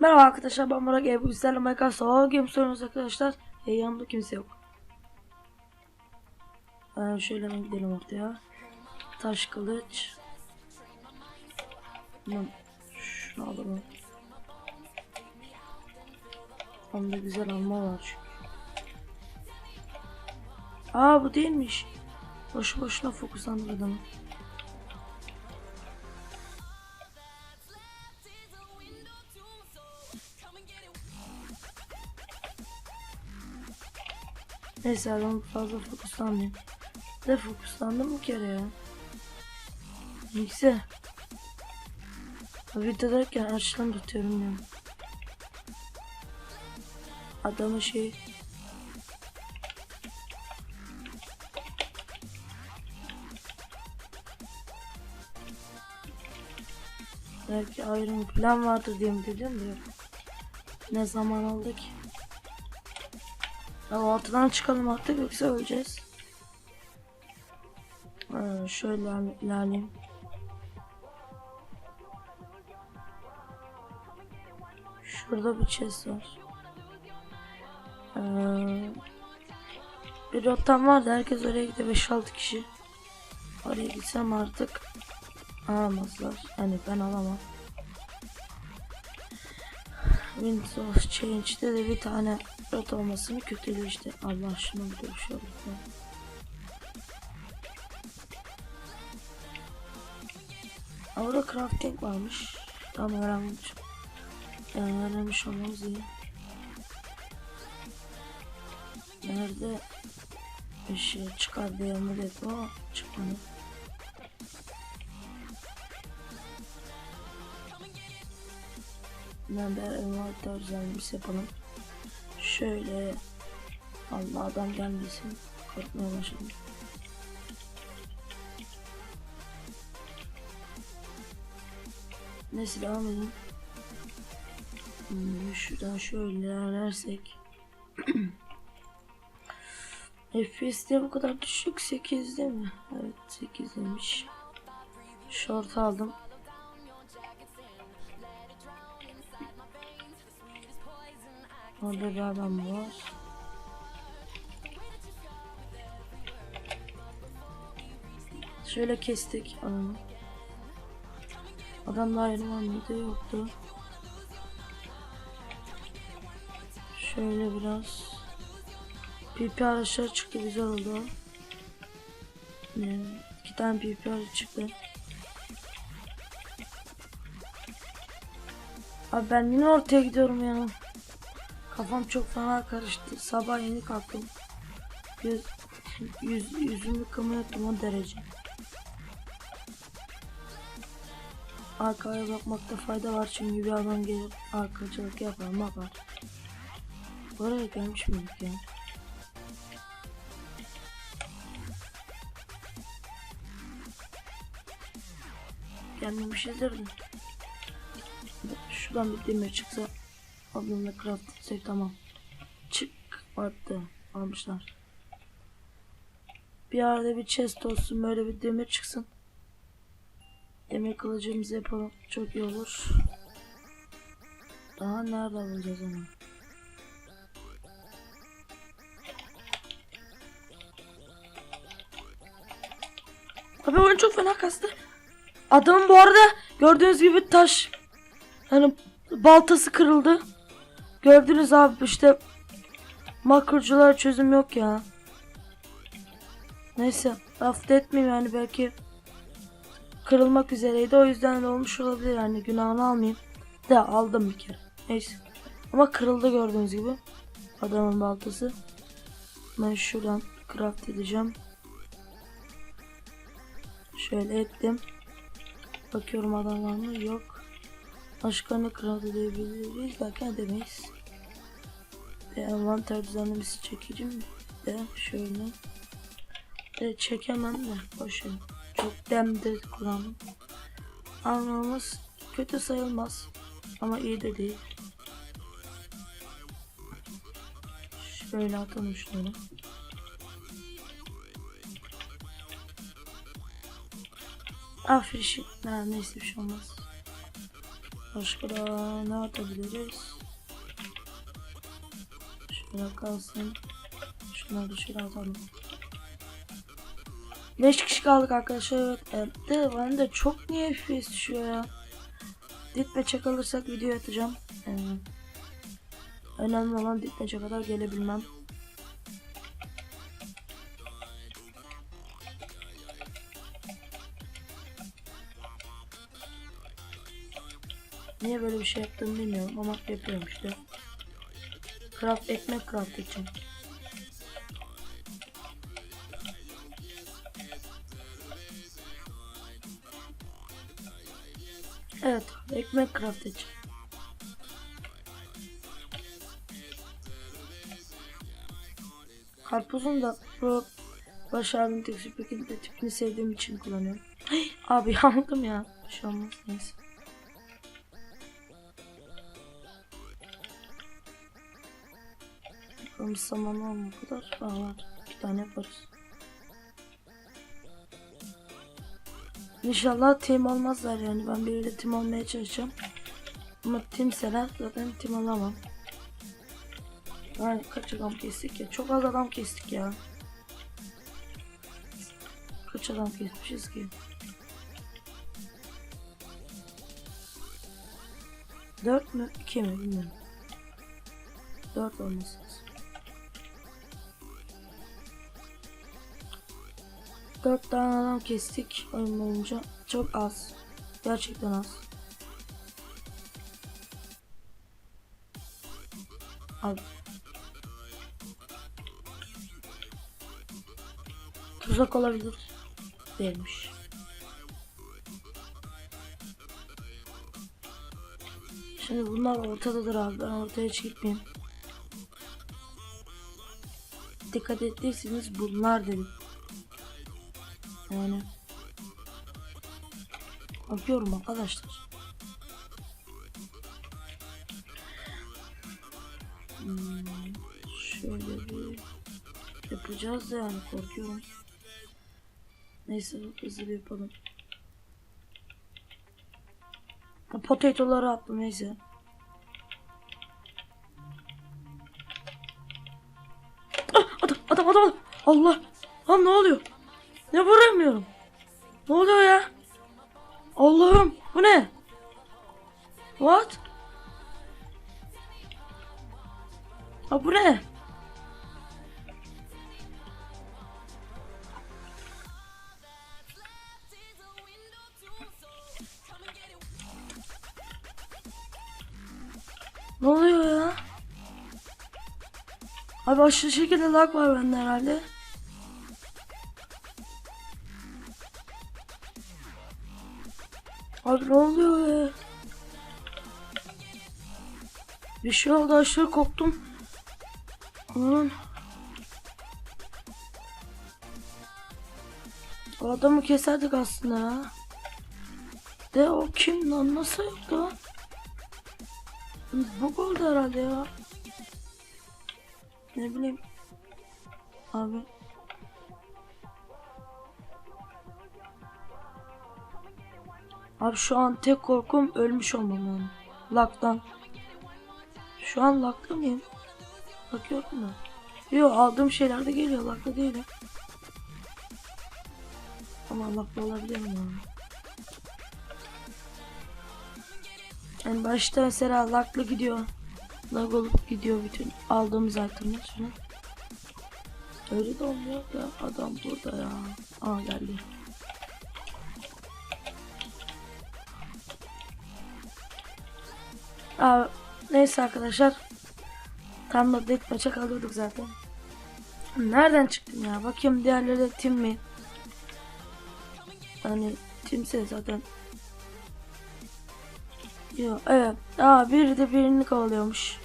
Merhaba arkadaşlar ben Burak Ebu sizlerle Minecraft Survival Games oynuyoruz arkadaşlar. E, yanımda kimse yok. Ee, şöyle hemen gidelim ortaya. Taş kılıç. Tamam. Şunu alalım. Onda güzel alma var çünkü. Aa bu değilmiş. Boşu boşuna fokuslandık Neyse ben fazla fokuslanmayayım. De fokuslandım bir kere ya. Neyse. Videodayken açlığını tutuyorum ya. Adamı şey... Belki ayrı bir plan vardır diye mi dedim de. Ne zaman aldı ki? Ya ortadan çıkalım artık yoksa öleceğiz. Ee, şöyle ilerle- ilerleyeyim. Şurada bir chest var. Ee, bir rotam vardı. Herkes oraya gidiyor. 5-6 kişi. Oraya gitsem artık alamazlar. Yani ben alamam. Winds of Change'de de bir tane rot olmasını kötülüyor işte. Allah şuna bir de bir oldu. ya. Aa, Orada crafting varmış. Tamam öğrenmiş. Yani öğrenmiş olmamız iyi. Nerede bir şey çıkar diye umut ettim ama çıkmadı. Ben de envanter düzenlemesi yapalım. Şöyle Allah adam gelmesin. Korkmaya başladım. Neyse devam edelim. Hmm, şuradan şöyle ilerlersek. FPS de bu kadar düşük 8 değil mi? Evet 8 demiş. Short aldım. Orada bir adam var. Şöyle kestik adamı. Adamda ayrı var mıydı? Yoktu. Şöyle biraz. PP araçlar çıktı güzel oldu. Yani iki tane PP araç çıktı. Abi ben yine ortaya gidiyorum ya. Kafam çok fena karıştı. Sabah yeni kalktım. Yüz, yüz, yüzümü yıkamıyordum o derece. Arkaya bakmakta fayda var çünkü bir adam gelir arkacılık yapar yapar. Buraya gelmiş miydik ya? Gelmemişizdir de. Şuradan bir demir çıksa ablamla craft etsek tamam. Çık attı almışlar. Bir yerde bir chest olsun böyle bir demir çıksın. Demir kılıcımızı yapalım çok iyi olur. Daha nerede bulacağız onu? Abi oyun çok fena kastı. Adamın bu arada gördüğünüz gibi taş hani baltası kırıldı. Gördünüz abi işte makrocular çözüm yok ya. Neyse affetmeyeyim yani belki kırılmak üzereydi o yüzden de olmuş olabilir yani günahını almayayım. De aldım bir kere. Neyse. Ama kırıldı gördüğünüz gibi. Adamın baltası. Ben şuradan craft edeceğim. Şöyle ettim. Bakıyorum adam var mı? Yok. Başka ne craft edebiliriz? Belki edemeyiz. Bir envanter düzenlemesi çekeceğim. De şöyle. De çekemem de. Boşver. Çok demde kullandım. Almamız kötü sayılmaz. Ama iyi de değil. Şöyle atalım şunları. Aferin. Ha, neyse bir şey olmaz. Başka da ne atabiliriz? Şöyle kalsın. Şunları da şöyle atalım. 5 kişi kaldık arkadaşlar. Evet. De ben de çok niye FPS düşüyor ya. Ditmeçe kalırsak video atacağım. Ee, önemli olan Ditmeçe kadar gelebilmem. Bir şey yaptığımı bilmiyorum ama yapıyorum işte. Craft ekmek craft için. Evet, ekmek craft için. Karpuzun da bu Baş paketinde tipini sevdiğim için kullanıyorum. Abi yandım ya. Bir şey olmaz neyse. Bakalım saman bu kadar? Aa, var. Bir tane yaparız. İnşallah team olmazlar yani. Ben biriyle team olmaya çalışacağım. Ama teamseler zaten team olamam. Yani kaç adam kestik ya? Çok az adam kestik ya. Kaç adam kesmişiz ki? Dört mü? İki mi? Bilmiyorum. Dört olması lazım. Dört tane adam kestik oyun boyunca. Çok az. Gerçekten az. Abi. Tuzak olabilir. Değilmiş. Şimdi bunlar ortadadır abi. Ben ortaya hiç gitmeyeyim. Dikkat ettiyseniz bunlar dedim. Yani bakıyorum arkadaşlar. Hmm, şöyle bir yapacağız da yani korkuyorum. Neyse hızlı bir yapalım. Potatoları attım neyse. Ah, adam adam adam adam. Allah. Lan ne oluyor? Ne vuramıyorum? Ne oluyor ya? Allah'ım bu ne? What? Ha bu ne? Ne oluyor ya? Abi aşırı şekilde lag var bende herhalde. Abi ne oluyor ya? Bir şey oldu aşırı korktum. Aman. O adamı keserdik aslında ya. De o kim lan nasıl yaptı? Bu oldu herhalde ya. Ne bileyim. Abi. Abi şu an tek korkum ölmüş olmam yani. Laktan. Şu an lakta mıyım? Bakıyorum da. Yo aldığım şeyler de geliyor lakta değilim. Ama lakta olabilirim yani. Yani başta mesela lakla gidiyor. Lag olup gidiyor bütün aldığımız itemler. Öyle de olmuyor da adam burada ya. Aa geldi. Aa, neyse arkadaşlar. Tam da dead maça kalıyorduk zaten. Nereden çıktım ya? Bakayım diğerleri tim mi? Hani timse zaten. Yok evet. Aa biri de birini kovalıyormuş.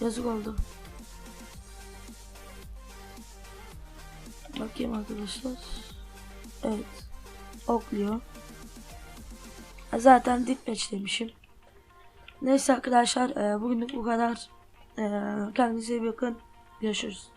Yazık oldu. Bakayım arkadaşlar. Evet. Okluyor. Zaten ditmeç demişim. Neyse arkadaşlar e, bugünlük bu kadar. E, kendinize iyi bakın. Görüşürüz.